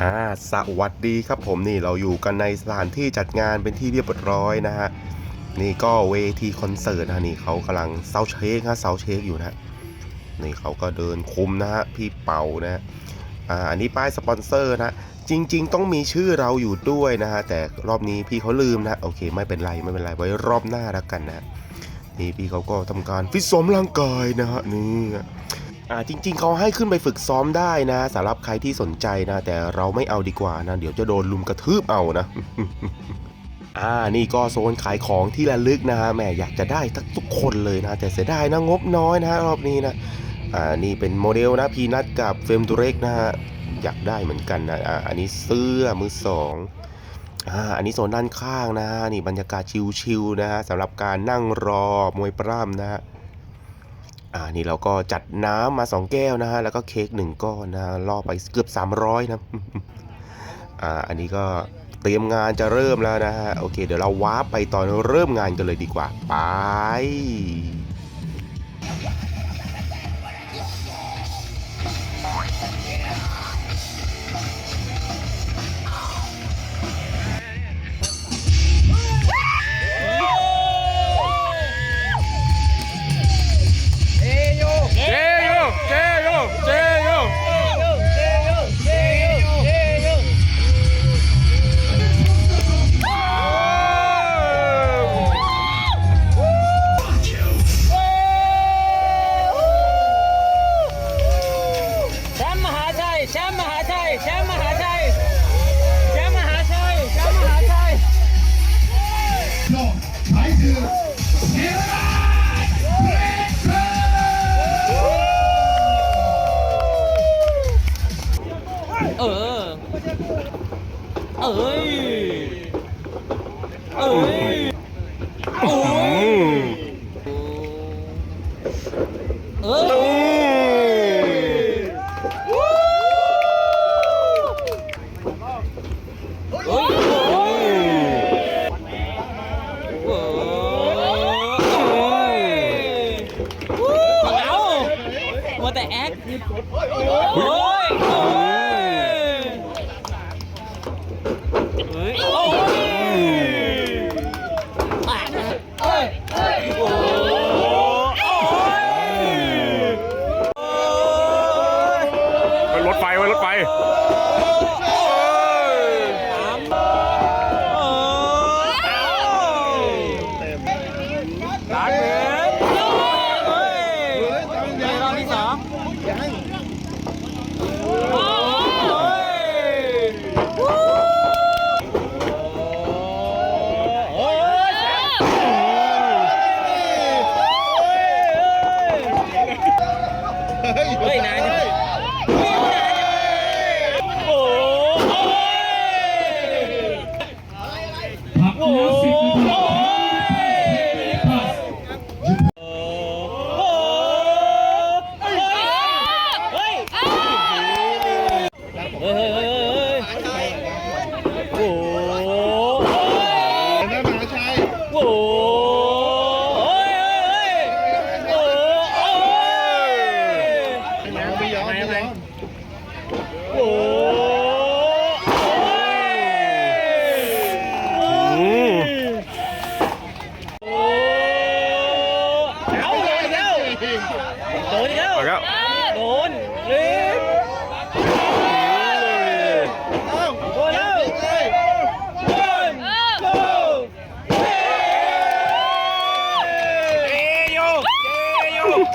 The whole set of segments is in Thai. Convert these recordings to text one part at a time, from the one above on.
อ่าสวัสดีครับผมนี่เราอยู่กันในสถานที่จัดงานเป็นที่เรียบร้อยนะฮะนี่ก็เวทีคอนเสิร์ตนะนี่เขากำลังเซาเชคฮะเซาเชคอยู่นะนี่เขาก็เดินคุมนะฮะพี่เป่านะฮะอ่าอันนี้ป้ายสปอนเซอร์นะจริง ๆ ต้องมีชื่อเราอยู่ด้วยนะฮะแต่รอบนี้พี่เขาลืมนะโอเค ไม่เป็นไรไม่เป็นไรไว้รอบหน้าแล้วกันนะนี่พี่เขาก็ทำการฟิตซ้อมร่างกายนะฮะนี่ อ่าจริง ๆเขาให้ขึ้นไปฝึกซ้อมได้นะสำหรับใครที่สนใจนะ แต่เราไม่เอาดีกว่านะเดี๋ยวจะโดนลุมกระทืบเอานะอ่านี่ก็โซนขายของที่ระลึกนะฮะแม่อยากจะได้ทั้งทุกคนเลยนะ แต่เสียดายนะงบน้อยนะฮะรอบนี้นะอ่านี่เป็นโมเดลนะพีนัทกับเฟรมตูเร็กนะฮะอยากได้เหมือนกันนะอ่าอันนี้เสื้อมือสองอ่าอันนี้โซนด้านข้างนะฮะนี่บรรยากาศชิลๆนะฮะสำหรับการนั่งรอมวยปล้ำนะฮะ อ่านี่เราก็จัดน้ำมาสองแก้วนะฮะ แล้วก็เค้กหนึ่งก้อนนะฮะล่อไปเกือบ 300 นะ อ่า อันนี้ก็เตรียมงานจะเริ่มแล้วนะฮะ โอเค เดี๋ยวเราวาร์ปไปตอนเริ่มงานกันเลยดีกว่า ไป โอ้ย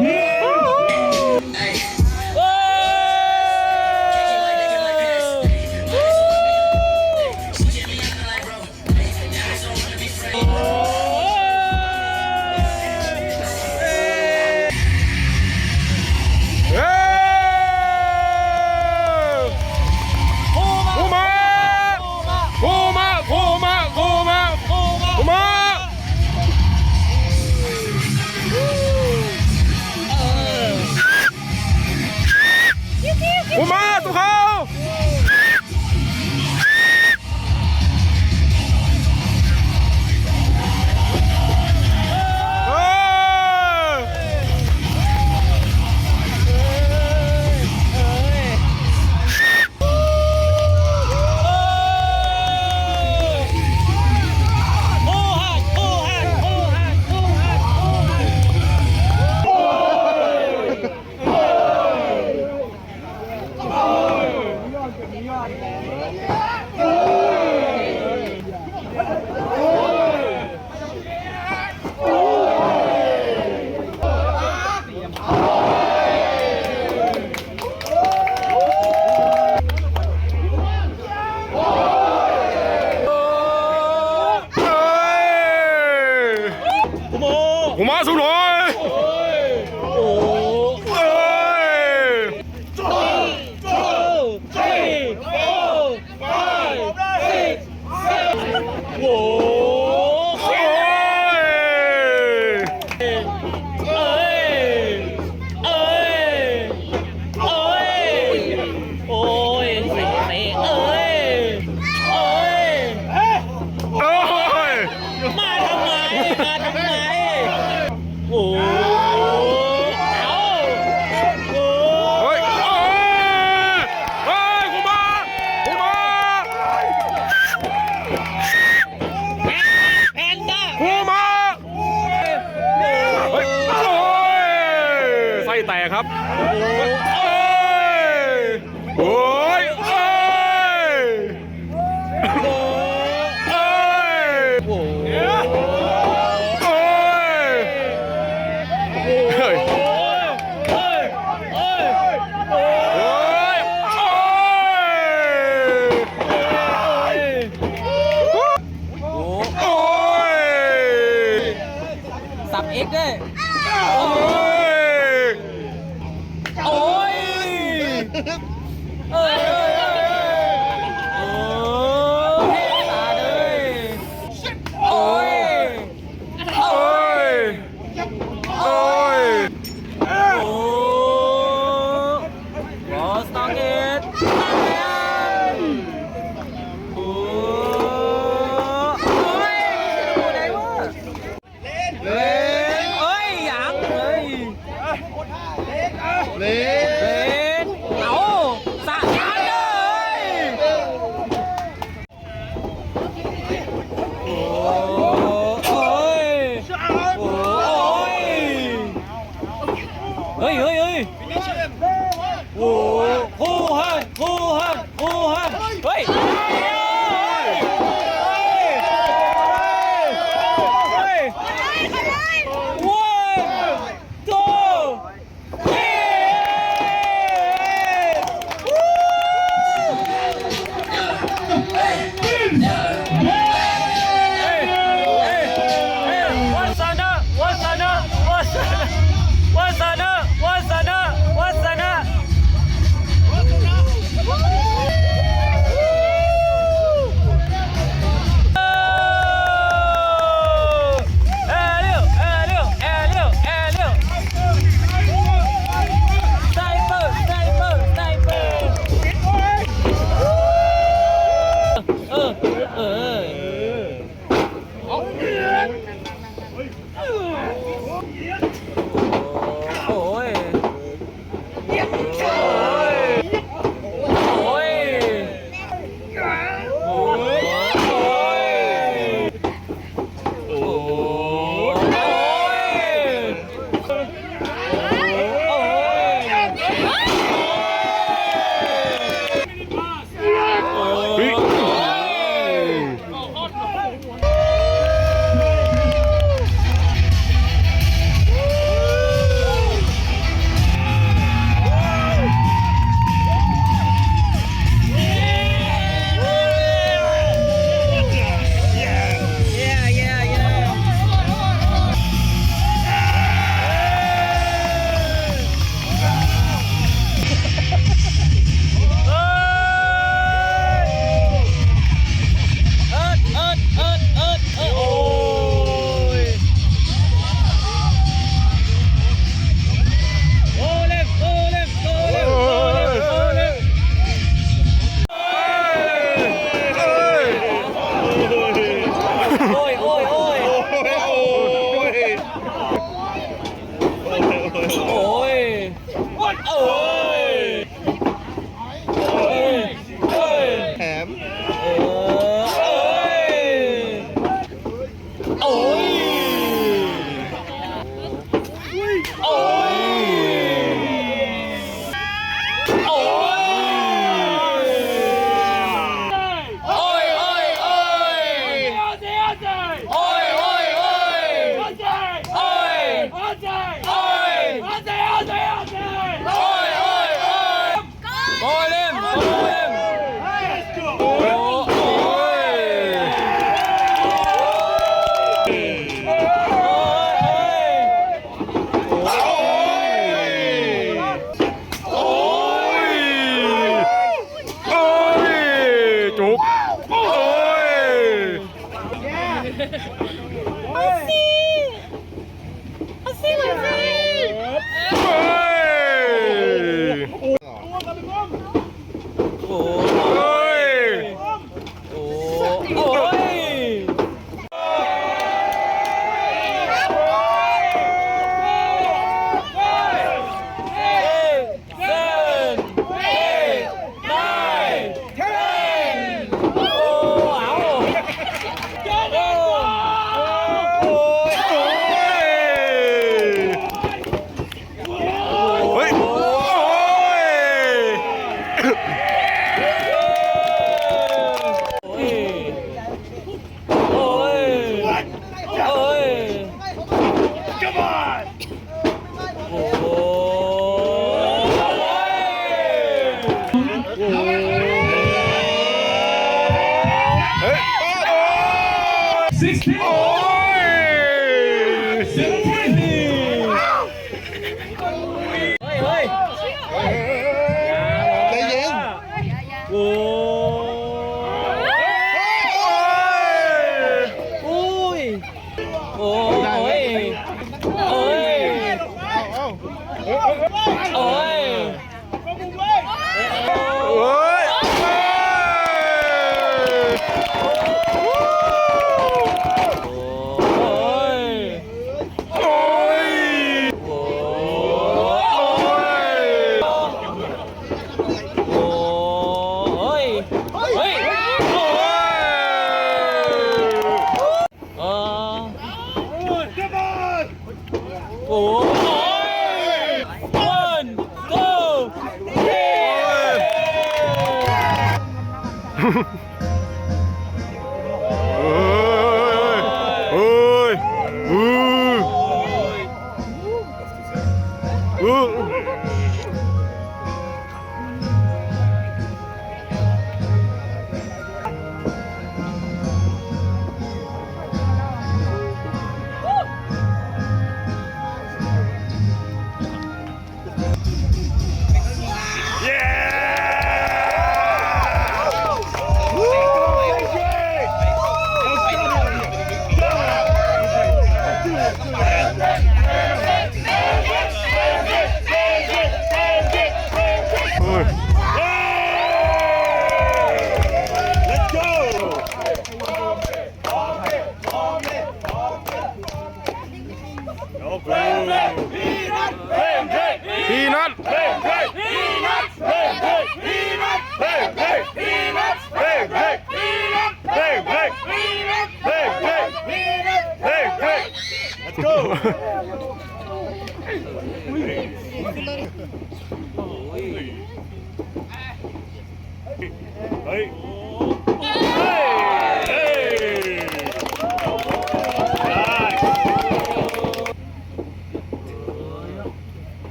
Yeah. 어이. 오. 와, 스타겟.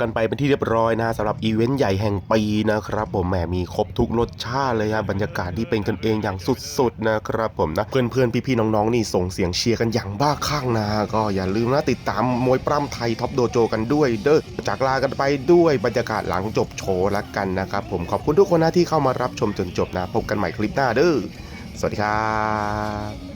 กันไปเป็นที่เรียบร้อยนะสำหรับอีเวนต์ใหญ่แห่งปีนะครับผมแหมมีครบทุกรสชาติเลยฮะบรรยากาศที่เป็นกันเองอย่างสุดๆนะครับผมนะเพื่อนๆพี่ๆน้องๆนี่ส่งเสียงเชียร์กันอย่างบ้าคลั่งนะก็อย่าลืมนะติดตามมวยปล้ำไทยท็อปโดโจกันด้วย เด้อจากลากันไปด้วยบรรยากาศหลังจบโชว์ละกันนะครับผมขอบคุณทุกคนนะที่เข้ามารับชมจนจบนะพบกันใหม่คลิปหน้าเด้อสวัสดีครับ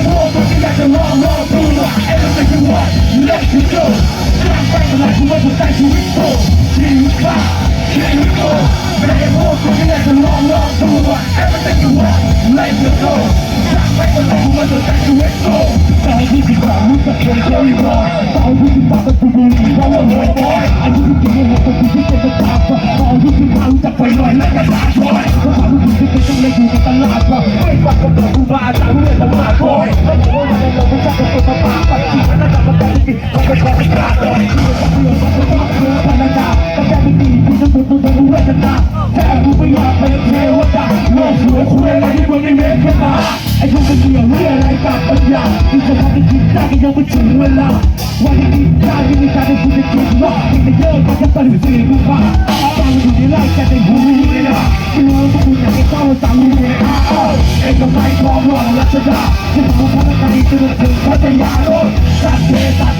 ไอ้พวกมันเกี่ยวเรื่องอะไรกับปัญญาที่จะทำให้คิดได้ก็ยังไม่ถึงเวลาวันที่คิดได้ยังมีการให้คุณได้คิดว่าที่จะเยอะมันจะตื่นสีกูฟ้าฟังอยู่ในไล่แต่ในหูเลยนะไม่รู้ว่าพวกคุณอยากให้เข้าสังเวียนเอกมัยทองหล่อรัชดาที่ผมพัฒนาดีจนถึงพันจทยาโลกสัตว์เทตา